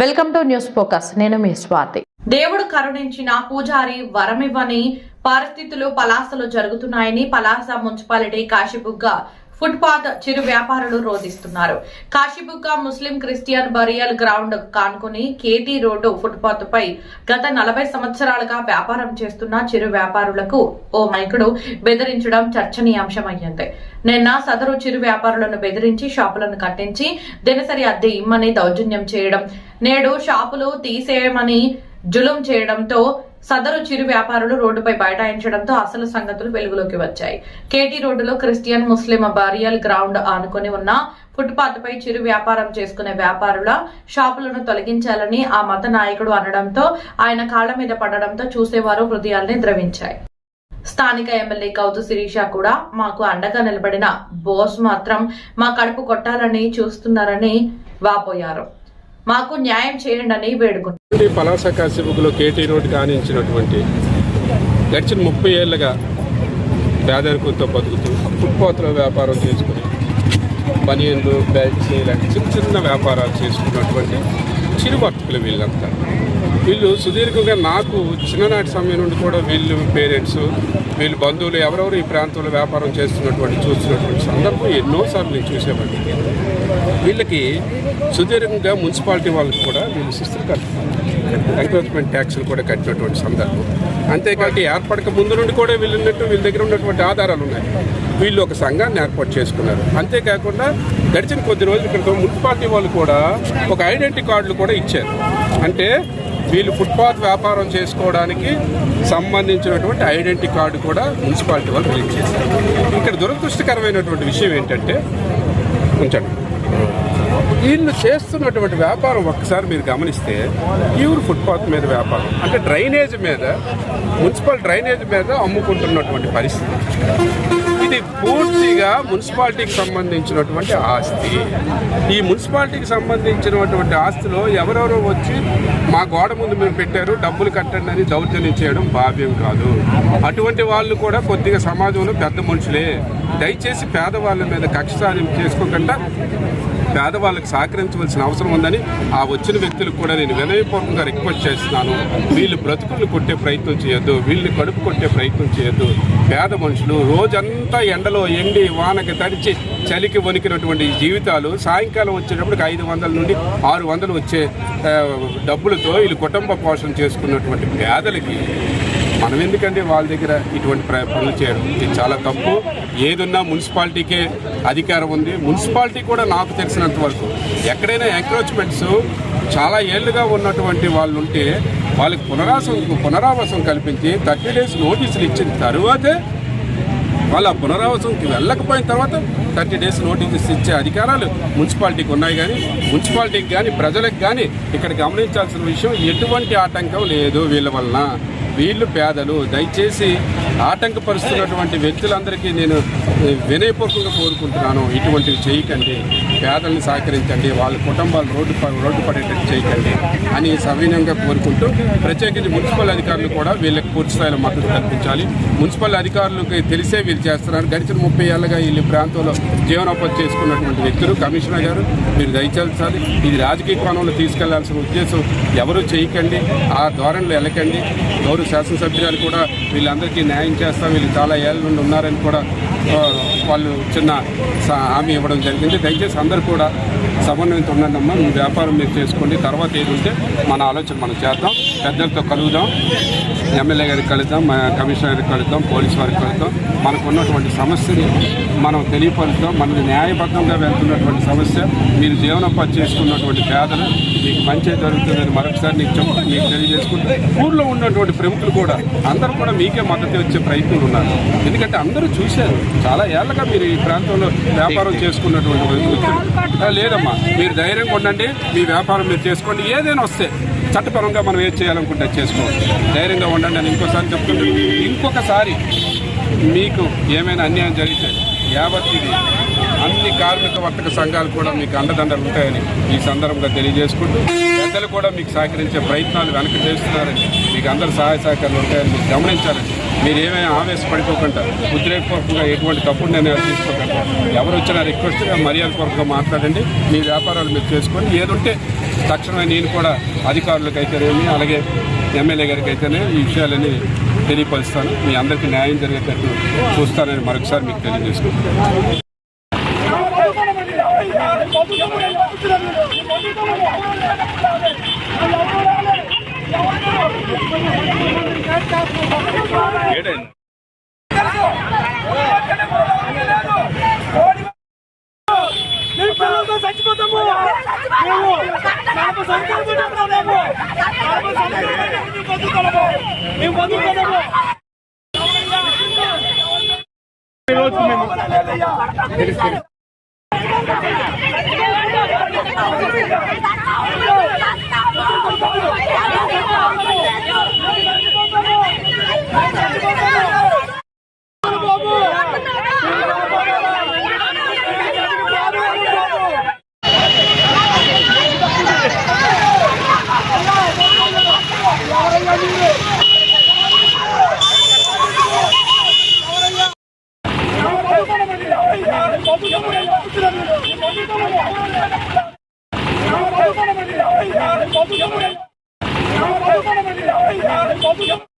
Welcome to news focus. నేను మీ స్వాతి. దేవుడు కరుణించిన పూజారి వరమివ్వని పరిస్థితులు పలాసలో జరుగుతున్నాయని పలాస మున్సిపాలిటీ కాశీబుగ్గ ఫుట్పాత్ చిరు వ్యాపారులు రోధిస్తున్నారు. Kasibugga Muslim Christian burial ground కానుకొని KT road footpath పై గత నలభై సంవత్సరాలుగా వ్యాపారం చేస్తున్న చిరు వ్యాపారులకు ఓ మైకుడు బెదిరించడం చర్చనీయాంశమయ్యింది. నిన్న సదరు చిరు వ్యాపారులను బెదిరించి షాపులను కట్టించి దినసరి అద్దె ఇమ్మని దౌర్జన్యం చేయడం నేడు షాపులు తీసేయమని జులుం చేయడంతో సదరు చిరు వ్యాపారులు రోడ్డుపై బైఠాయించడంతో అసలు సంగతులు వెలుగులోకి వచ్చాయి. కేటీ రోడ్డులో క్రిస్టియన్ ముస్లిం బారియల్ గ్రౌండ్ ఆనుకొని ఉన్న ఫుట్పాత్ పై చిరు వ్యాపారం చేసుకునే వ్యాపారుల షాపులను తొలగించాలని ఆ మత నాయకుడు అనడంతో ఆయన కాళ్ళ మీద పడడంతో చూసేవారు హృదయాల్ని ద్రవించాయి. స్థానిక ఎమ్మెల్యే కౌతు శిరీష కూడా మాకు అండగా నిలబడిన బోస్ మాత్రం మా కడుపు కొట్టాలని చూస్తున్నారని వాపోయారు. మాకు న్యాయం చేయండి అని వేడుకున్నారు పలాస కాసేపులో కేటీ రోడ్ కానించినటువంటి గడిచిన ముప్పై ఏళ్ళుగా పేదరికంతో బతుకుతూ ఫుట్పాత్లో వ్యాపారం చేసుకుని బనియన్లు బెల్ట్స్ ఇలాంటి చిన్న చిన్న వ్యాపారాలు చేసుకున్నటువంటి చిరు వర్తకులు వీళ్ళంతా. వీళ్ళు సుదీర్ఘంగా నాకు చిన్ననాటి సమయం నుండి కూడా వీళ్ళు పేరెంట్స్ వీళ్ళు బంధువులు ఎవరెవరు ఈ ప్రాంతంలో వ్యాపారం చేస్తున్నటువంటి చూస్తున్నటువంటి సందర్భం ఎన్నోసార్లు నేను చూసేవాడిని. వీళ్ళకి సుదీర్ఘంగా మున్సిపాలిటీ వాళ్ళకి కూడా వీళ్ళు శిస్తులు కట్టారు ఎంక్రోచ్మెంట్ ట్యాక్స్లు కూడా కట్టినటువంటి సందర్భం. అంతేకాక ఏర్పడక ముందు నుండి కూడా వీళ్ళు ఉన్నట్టు వీళ్ళ దగ్గర ఉన్నటువంటి ఆధారాలు ఉన్నాయి. వీళ్ళు ఒక సంఘాన్ని ఏర్పాటు చేసుకున్నారు. అంతేకాకుండా గడిచిన కొద్ది రోజుల క్రితం మున్సిపాలిటీ వాళ్ళు కూడా ఒక ఐడెంటిటీ కార్డులు కూడా ఇచ్చారు. అంటే వీళ్ళు ఫుట్పాత్ వ్యాపారం చేసుకోవడానికి సంబంధించినటువంటి ఐడెంటిటీ కార్డు కూడా మున్సిపాలిటీ వాళ్ళు రిలీజ్ చేశారు. ఇక్కడ దురదృష్టకరమైనటువంటి విషయం ఏంటంటే ఉంచండి. వీళ్ళు చేస్తున్నటువంటి వ్యాపారం ఒక్కసారి మీరు గమనిస్తే ప్యూర్ ఫుట్పాత్ మీద వ్యాపారం అంటే డ్రైనేజ్ మీద మున్సిపల్ డ్రైనేజ్ మీద అమ్ముకుంటున్నటువంటి పరిస్థితి. ఇది పూర్తిగా మున్సిపాలిటీకి సంబంధించినటువంటి ఆస్తి. ఈ మున్సిపాలిటీకి సంబంధించినటువంటి ఆస్తిలో ఎవరెవరో వచ్చి మా గోడ ముందు మేము పెట్టారు డబ్బులు కట్టండి అని దౌర్జన్యం చేయడం భావ్యం కాదు. అటువంటి వాళ్ళు కూడా కొద్దిగా సమాజంలో పెద్ద మనుషులే. దయచేసి పేదవాళ్ళ మీద కక్ష సాధన చేసుకోకుండా పేదవాళ్ళకి సహకరించవలసిన అవసరం ఉందని ఆ వచ్చిన వ్యక్తులకు కూడా నేను వినయపూర్వకంగా రిక్వెస్ట్ చేస్తున్నాను. వీళ్ళు బ్రతుకులు కొట్టే ప్రయత్నం చేయొద్దు వీళ్ళని కడుపు కొట్టే ప్రయత్నం చేయొద్దు. పేద మనుషులు రోజంతా ఎండలో ఎండి వానకి తడిచి చలికి వణికినటువంటి జీవితాలు సాయంకాలం వచ్చేటప్పటికి ఐదు వందల నుండి ఆరు వందలు వచ్చే డబ్బులతో వీళ్ళు కుటుంబ పోషణ చేసుకున్నటువంటి పేదలకి మనం ఎందుకంటే వాళ్ళ దగ్గర ఇటువంటి పనులు చేయడం ఇది చాలా తప్పు. ఏదున్నా మున్సిపాలిటీకే అధికారం ఉంది. మున్సిపాలిటీ కూడా నాకు తెలిసినంత వరకు ఎక్కడైనా ఎంక్రోచ్మెంట్స్ చాలా ఏళ్ళుగా ఉన్నటువంటి వాళ్ళు ఉంటే వాళ్ళకి పునరాసం పునరావాసం కల్పించి థర్టీ డేస్ నోటీసులు ఇచ్చిన తర్వాతే వాళ్ళు ఆ పునరావాసంకి వెళ్ళకపోయిన తర్వాత థర్టీ డేస్ నోటీసెస్ ఇచ్చే అధికారాలు మున్సిపాలిటీకి ఉన్నాయి కానీ మున్సిపాలిటీకి కానీ ప్రజలకు కానీ ఇక్కడ గమనించాల్సిన విషయం ఎటువంటి ఆటంకం లేదు వీళ్ళ వలన. వీళ్ళు పేదలు దయచేసి ఆటంకపరుస్తున్నటువంటి వ్యక్తులందరికీ నేను వినయపూర్వకంగా కోరుకుంటున్నాను ఇటువంటివి చేయకండి పేదల్ని సహకరించండి వాళ్ళ కుటుంబాలు రోడ్డు రోడ్డు పడేటట్టు చేయకండి అని సవినయంగా కోరుకుంటూ ప్రత్యేకించి మున్సిపల్ అధికారులు కూడా వీళ్ళకి పూర్తి స్థాయిలో మద్దతు కల్పించాలి. మున్సిపల్ అధికారులకు తెలిసే వీళ్ళు చేస్తున్నారు. గడిచిన ముప్పై ఏళ్ళగా వీళ్ళు ప్రాంతంలో జీవనోపాధి చేసుకున్నటువంటి వ్యక్తులు కమిషనర్ గారు మీరు దయచేయాలి ఇది రాజకీయ కోణంలో తీసుకెళ్ళాల్సిన ఉద్దేశం ఎవరూ చేయకండి ఆ ధోరణిలో వెళ్ళకండి గౌరవ శాసనసభ్యురాలు కూడా వీళ్ళందరికీ న్యాయం చేస్తాం వీళ్ళు చాలా ఏళ్ళ నుండి ఉన్నారని కూడా వాళ్ళు చిన్న స- హామీ ఇవ్వడం జరిగింది. దయచేసి అందరూ కూడా సమన్వయంతో ఉండండమ్మా. మీ వ్యాపారం మీరు చేసుకోండి. తర్వాత ఏది ఉంటే మన ఆలోచన మనం చేద్దాం. పెద్దలతో కలుగుదాం ఎమ్మెల్యే గారికి కలుద్దాం. కమిషనర్ గారికి కలుద్దాం. పోలీస్ వారికి కలుద్దాం. మనకు ఉన్నటువంటి సమస్యని మనం తెలియపరుద్దాం. మనది న్యాయబద్ధంగా వెళ్తున్నటువంటి సమస్య మీరు జీవనోపాధి చేసుకున్నటువంటి పేదలు మీకు మంచి జరుగుతుందని మరొకసారి నీకు చెప్తూ మీకు తెలియజేసుకుంటే ఊర్లో ఉన్నటువంటి ప్రముఖులు కూడా అందరూ కూడా మీకే మద్దతు వచ్చే ప్రయత్నం ఉన్నారు. ఎందుకంటే అందరూ చూశారు. చాలా ఏళ్ళగా మీరు ఈ ప్రాంతంలో వ్యాపారం చేసుకున్నటువంటి వ్యక్తులు. లేదమ్మా. మీరు ధైర్యంగా ఉండండి. మీ వ్యాపారం మీరు చేసుకోండి. ఏదైనా వస్తే చట్టపరంగా మనం ఏం చేయాలనుకుంటే చేసుకోవాలి ధైర్యంగా ఉండండి అని ఇంకోసారి చెప్తుంటే ఇంకొకసారి మీకు ఏమైనా అన్యాయం జరిగితే యావత్ ఇది అన్ని కార్మిక వర్తక సంఘాలు కూడా మీకు అండదండలు ఉంటాయని ఈ సందర్భంగా తెలియజేసుకుంటూ పెద్దలు కూడా మీకు సహకరించే ప్రయత్నాలు వెనక చేస్తున్నారని మీకు అందరు సహాయ సహకారాలు ఉంటాయని మీరు గమనించాలని మీరు ఏమైనా ఆవేశపడిపోకుండా ఉద్రేకపూర్వకంగా ఎటువంటి తప్పుడు నిర్ణయాలు తీసుకోకుండా. ఎవరు వచ్చినా రిక్వెస్ట్గా మర్యాదపూర్వకంగా మాట్లాడండి. మీ వ్యాపారాలు మీరు చేసుకొని ఏదుంటే తక్షణమే నేను కూడా అధికారులకు అయితేనేమి అలాగే ఎమ్మెల్యే గారికి అయితేనే ఈ విషయాలని తెలియపరుస్తాను. మీ అందరికీ న్యాయం జరిగేటట్టు చూస్తానని మరొకసారి మీకు తెలియజేసుకుంటాను మేము పిల్లలతో చచ్చిపోతాము మేము నాకు సంఖ్యలు పెట్టుకున్నాము నాకు సంఖ్యలు బతుకుతాము. మేము బతుకుతాము ఈరోజు మేము బతుకుతాము